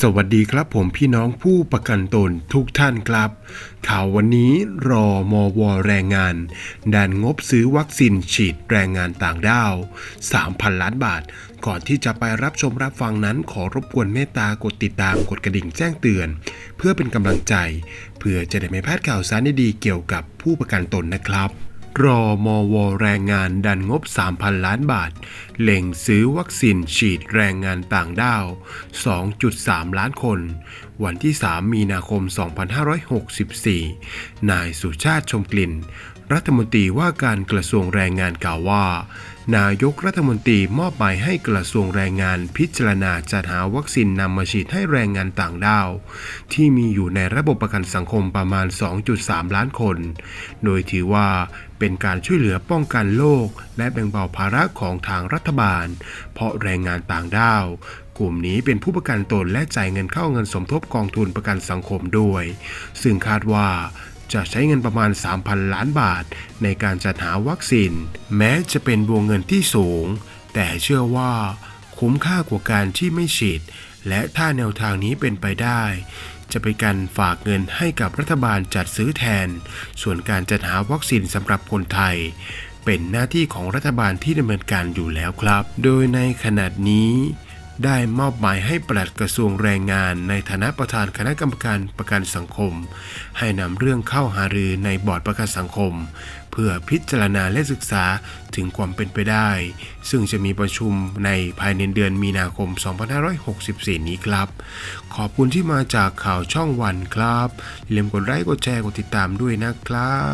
สวัสดีครับผมพี่น้องผู้ประกันตนทุกท่านครับ ข่าววันนี้รอมวแรงงานดันงบซื้อวัคซีนฉีดแรงงานต่างด้าว 3,000 ล้านบาท ก่อนที่จะไปรับชมรับฟังนั้นขอรบกวนเมตตากดติดตามกดกระดิ่งแจ้งเตือน เพื่อเป็นกำลังใจ เพื่อจะได้ไม่พลาดข่าวสารดีๆเกี่ยวกับผู้ประกันตนนะครับ รอมวแรงงานดันงบ 3,000 ล้านบาทเล่งซื้อวัคซีนฉีดแรงงานต่างด้าว 2.3 ล้านคน วันที่ 3 มีนาคม 2564 นายสุชาติชมกลิ่น รัฐมนตรีว่าการกระทรวงแรงงานกล่าวว่า นายกรัฐมนตรีมอบหมายให้กระทรวงแรงงานพิจารณาจัดหาวัคซีนนำมาฉีดให้แรงงานต่างด้าว ที่มีอยู่ในระบบประกันสังคมประมาณ 2.3 ล้านคน โดยถือว่าเป็นการช่วยเหลือป้องกันโรคและแบ่งเบาภาระของทางรัฐบาล เพราะแรงงานต่างด้าวกลุ่มนี้เป็นผู้ประกันตนและจ่ายเงินเข้าเงินสมทบกองทุนประกันสังคมด้วย ซึ่งคาดว่า จะใช้เงินประมาณ 3,000 ล้านบาท ในการจัดหาวัคซีน แม้จะเป็นวงเงินที่สูง แต่เชื่อว่าคุ้มค่ากว่าการที่ไม่ฉีด และถ้าแนวทางนี้เป็นไปได้ จะเป็นการฝากเงินให้กับรัฐบาลจัดซื้อแทน ส่วนการจัดหาวัคซีนสำหรับคนไทย เป็นหน้าที่ของรัฐบาลที่ดำเนินการอยู่แล้วครับ โดยในขณะนี้ ได้มอบหมายให้ปลัดกระทรวงแรงงาน ในฐานะประธานคณะกรรมการประกันสังคม ให้นำเรื่องเข้าหารือในบอร์ดประกันสังคม เพื่อพิจารณาและศึกษาถึงความเป็นไปได้ ซึ่งจะมีประชุมในภายในเดือนมีนาคม 2564 นี้ครับ ขอบคุณที่มาจากข่าวช่องวันครับอย่าลืมกดไลค์กดแชร์กดติดตามด้วยนะครับ